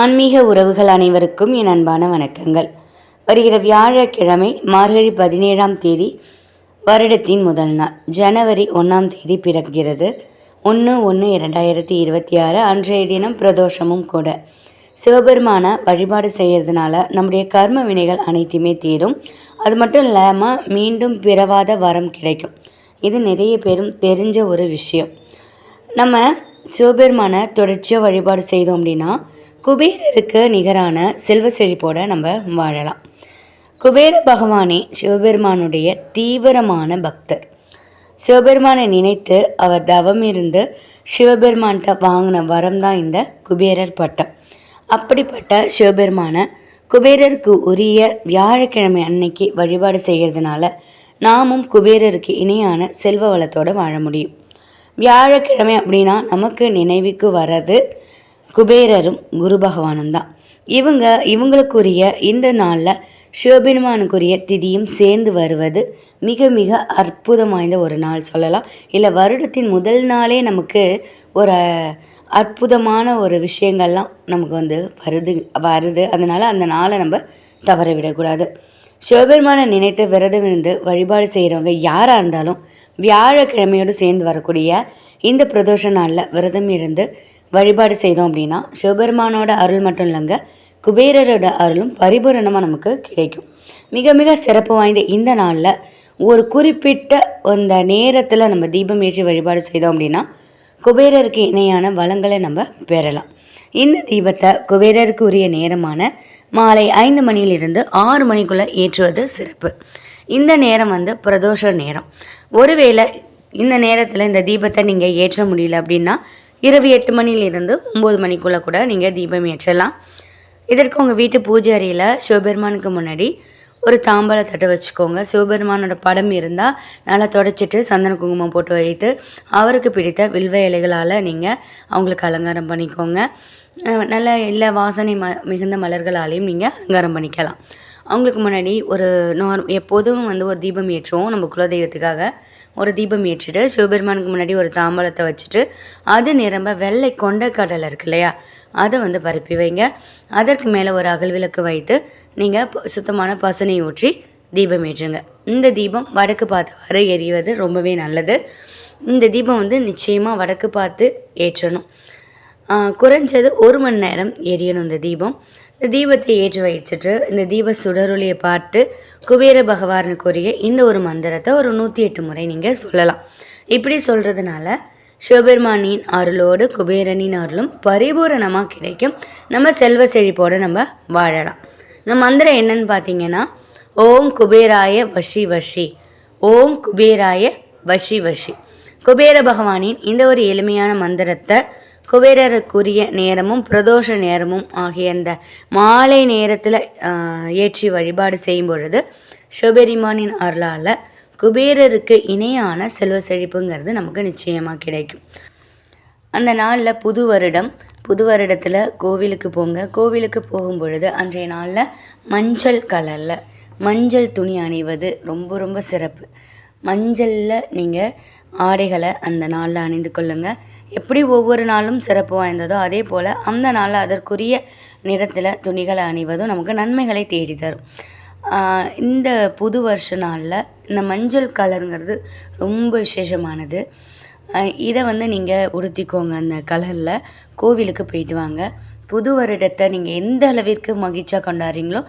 ஆன்மீக உறவுகள் அனைவருக்கும் என் அன்பான வணக்கங்கள். வருகிற வியாழக்கிழமை மார்கழி பதினேழாம் தேதி வருடத்தின் முதல் நாள். ஜனவரி ஒன்றாம் தேதி பிறக்கிறது. ஒன்று ஒன்று இரண்டாயிரத்தி இருபத்தி ஆறு. அன்றைய தினம் பிரதோஷமும் கூட. சிவபெருமான வழிபாடு செய்கிறதுனால நம்முடைய கர்ம வினைகள் அனைத்துமே தீரும். அது மட்டும் இல்லாமல் மீண்டும் பிறவாத வரம் கிடைக்கும். இது நிறைய பேரும் தெரிஞ்ச ஒரு விஷயம். நம்ம சிவபெருமானை தொடர்ச்சியாக வழிபாடு செய்தோம் அப்படின்னா குபேரருக்கு நிகரான செல்வ செழிப்போட நம்ம வாழலாம். குபேர பகவானே சிவபெருமானுடைய தீவிரமான பக்தர். சிவபெருமானை நினைத்து அவர் தவம் இருந்து சிவபெருமான்கிட்ட வாங்கின வரம் தான் இந்த குபேரர் பட்டம். அப்படிப்பட்ட சிவபெருமானை குபேரருக்கு உரிய வியாழக்கிழமை அன்னைக்கு வழிபாடு செய்கிறதுனால நாமும் குபேரருக்கு இணையான செல்வ வளத்தோடு வாழ முடியும். வியாழக்கிழமை அப்படின்னா நமக்கு நினைவுக்கு வர்றது குபேரரும் குரு பகவானும் தான். இவங்க இவங்களுக்குரிய இந்த நாளில் சிவபெருமானுக்குரிய திதியும் சேர்ந்து வருவது மிக மிக அற்புதம் வாய்ந்த ஒரு நாள் சொல்லலாம். இல்லை வருடத்தின் முதல் நாளே நமக்கு ஒரு அற்புதமான ஒரு விஷயங்கள்லாம் நமக்கு வந்து வருது வருது. அதனால் அந்த நாளை நம்ம தவற விடக்கூடாது. சிவபெருமானை நினைத்து விரதம் இருந்து வழிபாடு செய்கிறவங்க யாராக இருந்தாலும் வியாழக்கிழமையோடு சேர்ந்து வரக்கூடிய இந்த பிரதோஷ நாளில் விரதம் இருந்து வழிபாடு செய்தோம் அப்படின்னா சிவபெருமானோட அருள் மட்டும் இல்லைங்க குபேரரோட அருளும் பரிபூரணமாக நமக்கு கிடைக்கும். மிக மிக சிறப்பு வாய்ந்த இந்த நாளில் ஒரு குறிப்பிட்ட அந்த நேரத்தில் நம்ம தீபம் ஏற்றி வழிபாடு செய்தோம் அப்படின்னா குபேரருக்கு இணையான வளங்களை நம்ம பெறலாம். இந்த தீபத்தை குபேரருக்கு உரிய நேரமான மாலை ஐந்து மணியிலிருந்து ஆறு மணிக்குள்ளே ஏற்றுவது சிறப்பு. இந்த நேரம் வந்து பிரதோஷ நேரம். ஒருவேளை இந்த நேரத்தில் இந்த தீபத்தை நீங்கள் ஏற்ற முடியல அப்படின்னா இரவு எட்டு மணிலிருந்து ஒம்பது மணிக்குள்ளே கூட நீங்கள் தீபம் ஏற்றலாம். இதற்கு உங்கள் வீட்டு பூஜை அறையில் சிவபெருமானுக்கு முன்னாடி ஒரு தாம்பாள தட்டை வச்சுக்கோங்க. சிவபெருமானோட படம் இருந்தால் நல்லா தொடச்சிட்டு சந்தன குங்குமம் போட்டு வைத்து அவருக்கு பிடித்த வில்வ இலைகளால் நீங்கள் அவங்களுக்கு அலங்காரம் பண்ணிக்கோங்க. நல்ல இல்லை வாசனை ம மிகுந்த மலர்களாலையும் நீங்கள் அலங்காரம் பண்ணிக்கலாம். அவங்களுக்கு முன்னாடி ஒரு நார் எப்போதும் வந்து ஒரு தீபம் ஏற்றுவோம் நம்ம குலதெய்வத்துக்காக. ஒரு தீபம் ஏற்றிட்டு சிவபெருமானுக்கு முன்னாடி ஒரு தாம்பாளத்தை வச்சுட்டு அது நிரம்ப வெள்ளை கொண்ட கடலை இருக்கு இல்லையா? அதை வந்து பரப்பி வைங்க. அதற்கு மேலே ஒரு அகல் விளக்கு வைத்து நீங்கள் சுத்தமான பசனை ஊற்றி தீபம் ஏற்றுங்க. இந்த தீபம் வடக்கு பார்த்தவாறு எரிவது ரொம்பவே நல்லது. இந்த தீபம் வந்து நிச்சயமாக வடக்கு பார்த்து ஏற்றணும். குறைஞ்சது ஒரு மணி நேரம் எரியணும் இந்த தீபம். இந்த தீபத்தை ஏற்றி வச்சுட்டு இந்த தீப சுடரொளியை பார்த்து குபேர பகவானுக்குரிய இந்த ஒரு மந்திரத்தை ஒரு நூற்றி எட்டு முறை நீங்கள் சொல்லலாம். இப்படி சொல்கிறதுனால சிவபெருமானின் அருளோடு குபேரனின் அருளும் பரிபூரணமாக கிடைக்கும். நம்ம செல்வ செழிப்போடு நம்ம வாழலாம். இந்த மந்திரம் என்னன்னு பார்த்தீங்கன்னா ஓம் குபேராய வஷி வஷி ஓம் குபேராய வஷி வஷி. குபேர பகவானின் இந்த ஒரு எளிமையான மந்திரத்தை குபேரருக்குரிய நேரமும் பிரதோஷ நேரமும் ஆகிய அந்த மாலை நேரத்தில் ஏற்றி வழிபாடு செய்யும் பொழுது சிவபெருமானின் அருளால் குபேரருக்கு இணையான செல்வ செழிப்புங்கிறது நமக்கு நிச்சயமாக கிடைக்கும். அந்த நாளில் புது வருடம் புது வருடத்தில் கோவிலுக்கு போங்க. கோவிலுக்கு போகும் பொழுது அன்றைய நாளில் மஞ்சள் கலரில் மஞ்சள் துணி அணிவது ரொம்ப ரொம்ப சிறப்பு. மஞ்சளில் நீங்கள் ஆடைகளை அந்த நாளில் அணிந்து கொள்ளுங்கள் எப்படி ஒவ்வொரு நாளும் சிறப்பு வாய்ந்ததோ அதே போல் அந்த நாளில் அதற்குரிய நிறத்தில் துணிகளை அணிவதும் நமக்கு நன்மைகளை தேடி தரும் இந்த புது வருஷ நாளில் இந்த மஞ்சள் கலருங்கிறது ரொம்ப விசேஷமானது. இதை வந்து நீங்கள் உடுத்திக்கோங்க அந்த கலரில். கோவிலுக்கு போயிட்டு வாங்க. புது வருடத்தை நீங்கள் எந்த அளவிற்கு மகிழ்ச்சியாக கொண்டாடுறீங்களோ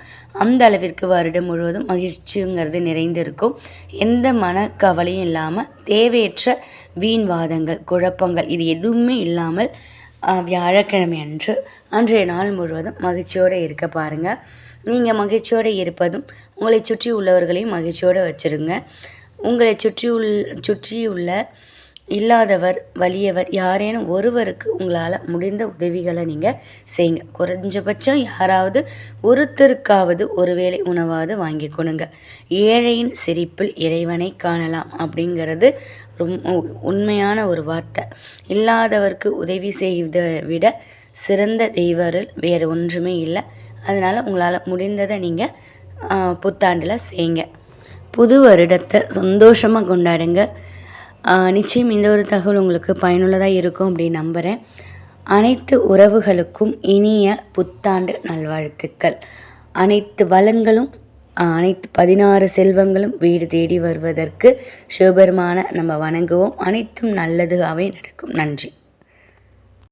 அந்த அளவிற்கு வருடம் முழுவதும் மகிழ்ச்சிங்கிறது நிறைந்திருக்கும். எந்த மன கவலையும் இல்லாமல் தேவையற்ற வீண் வாதங்கள் குழப்பங்கள் இது எதுவுமே இல்லாமல் வியாழக்கிழமை அன்று அன்றைய நாள் முழுவதும் மகிழ்ச்சியோடு இருக்க பாருங்கள் நீங்கள் மகிழ்ச்சியோடு இருப்பதும் உங்களை சுற்றி உள்ளவர்களையும் மகிழ்ச்சியோடு வச்சுருங்க. உங்களை சுற்றி உள் சுற்றியுள்ள இல்லாதவர் வலியவர் யாரேனும் ஒருவருக்கு உங்களால் முடிந்த உதவிகளை நீங்கள் செய்யுங்க. குறைஞ்சபட்சம் யாராவது ஒருத்தருக்காவது ஒருவேளை உணவாவது வாங்கி கொடுங்க ஏழையின் சிரிப்பில் இறைவனை காணலாம் அப்படிங்கிறது ரொம்ப உண்மையான ஒரு வார்த்தை. இல்லாதவருக்கு உதவி செய்வதை விட சிறந்த தெய்வருள் வேறு ஒன்றுமே இல்லை. அதனால் உங்களால் முடிந்ததை நீங்கள் புத்தாண்டில் செய்யுங்க. புது வருடத்தை சந்தோஷமாக கொண்டாடுங்க. நிச்சயம் இந்த ஒரு தகவல் உங்களுக்கு பயனுள்ளதாக இருக்கும் அப்படின்னு நம்புகிறேன் அனைத்து உறவுகளுக்கும் இனிய புத்தாண்டு நல்வாழ்த்துக்கள். அனைத்து வளங்களும் அனைத்து பதினாறு செல்வங்களும் வீடு தேடி வருவதற்கு சிவபெருமான நம்ம வணங்குவோம். அனைத்தும் நல்லதாகவே நடக்கும். நன்றி.